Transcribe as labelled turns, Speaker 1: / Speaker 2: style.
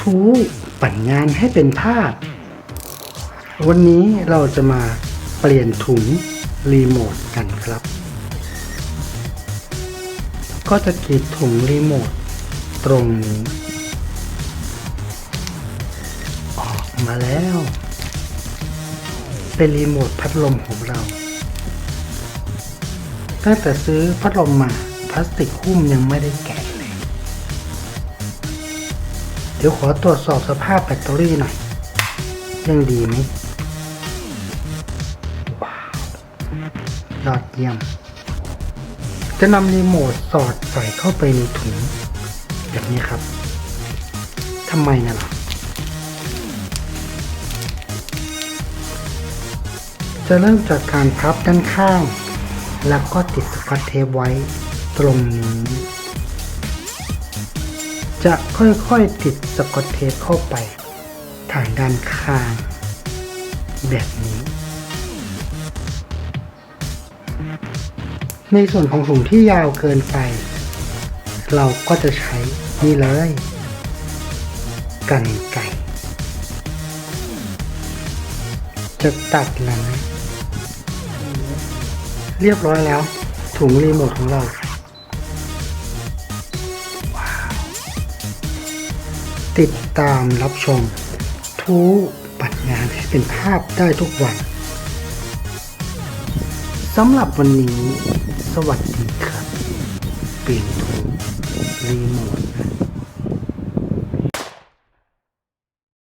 Speaker 1: ทูปั่นงานให้เป็นภาพวันนี้เราจะมาเปลี่ยนถุงรีโมทกันครับ ก็จะกรีดถุงรีโมทตรงนี้ ออกมาแล้ว เป็นรีโมทพัดลมของเรา ตั้งแต่ซื้อพัดลมมาพลาสติกหุ้มยังไม่ได้แกะ เดี๋ยวขอตรวจสอบสภาพแบตเตอรี่หน่อย ยังดีไหมว้าวยอดเยี่ยม จะนำรีโมทสอดใส่เข้าไปในถุง แบบนี้ครับทำไมนะล่ะจะเริ่มจากการพับด้านข้าง แล้วก็ติดสกอตเทปไว้ตรงนี้ จะค่อยๆติดสกอตเทปเข้าไปทางด้านข้าง แบบนี้ ในส่วนของถุงที่ยาวเกินไป เราก็จะใช้นี่เลย กันไก่จะตัดแล้วเรียบร้อยแล้ว ถุงรีโมทของเรา ติดตามรับชมทูปัดงานให้เป็นภาพได้ทุกวันสำหรับวันนี้ สวัสดีครับ เปลี่ยนถุงรีโมทนะ